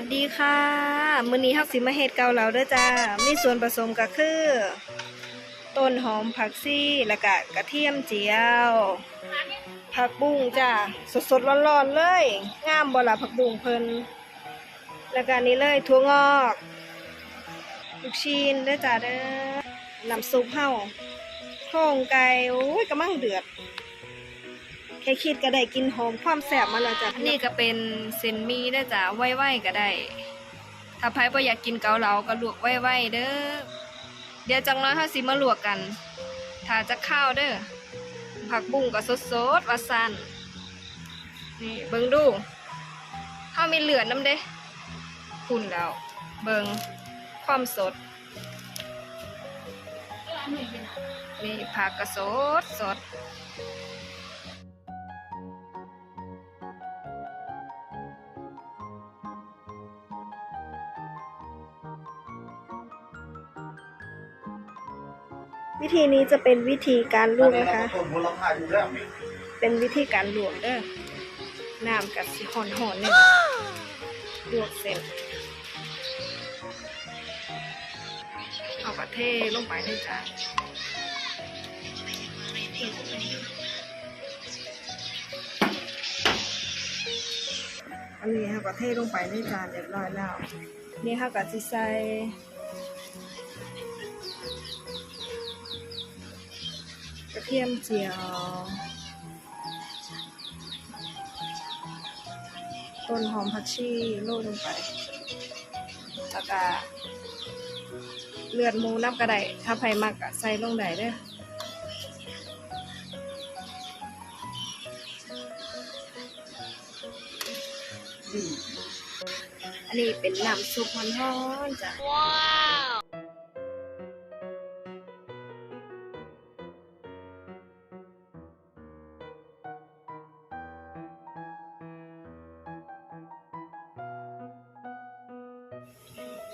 สดีค่ะ มื้อนี้ฮักสิมาเฮ็ดเกาเหลาเด้อจ้า มีส่วนผสมก็คือ ต้นหอมผักซี่แล้วก็กระเทียมเจียว ผักบุ้งจ้า สดๆร้อนๆเลย งามบ่ล่ะผักบุ้งเพิ่นแล้วก็อันนี้เลยถั่วงอกลูกชิ้นเด้อจ้าเด้อน้ำซุปเฮาโครงไก่โอ้ยกำลังเดือด แค่คิดก็ได้กินหอมความแซ่บมาแล้วจ้ะนี่ก็เป็นเซนมีนะจ๊ะไว้ๆก็ได้ ถ้าใครบ่อยากกินเกาเหลาก็ลวกไว้ๆเด้อ เดี๋ยวจังน้อยเฮาสิมาลวกกัน ถ้าจะข้าวเด้อ ผักบุ้งก็สดๆว่าซั่นนี่เบิ่งดูเฮามีเหลือน้ำเด้คุณแล้ว เบิ่งความสด นี่ผักก็สดสด วิธีนี้จะเป็นวิธีการลวกนะคะ เป็นวิธีการลวกเด้อน้ำกับสิหอนหอนเนี่ยลวกเสร็จเอากระเทลงไปในจานอันนี้ค่ะกระเทลงไปในจานเรียบร้อยแล้ว นี่ค่ะกับจิใส่ กระเทียมเจียว ต้นหอมผักชีโรยลงไปแล้วก็เลือดหมูน้ำกระไดถ้าไผมักก็ใส่ลงได้เด้ออันนี้เป็นน้ำซุปมันร้อนๆจ้ะ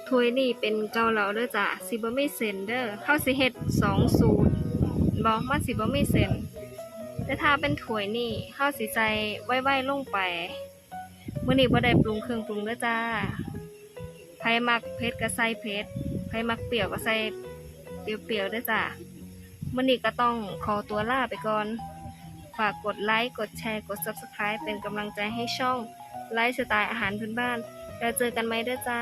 ถ้วยนี่เป็นเกาเหลาเด้อจ้ะสิบ่มีเส้นเด้อเข้าสิเฮ็ดสองสูตรบอกมาสิบ่มีเส้นแต่ถ้าเป็นถ้วยนี่เข้าสิใส่ไว้ๆลงไปมื้อนี้บ่ได้ปรุงเครื่องปรุงเด้อจ้าใครมักเผ็ดก็ใส่เผ็ดใครมักเปรี้ยวก็ใส่เปรี้ยวๆเด้อจ้ามื้อนี้ก็ต้องขอตัวลาไปก่อน ฝากกดไลค์กดแชร์กด Subscribe เป็นกำลังใจให้ช่องไลฟ์สไตล์อาหารพื้นบ้านแล้วเจอกันไหมเด้อจ้า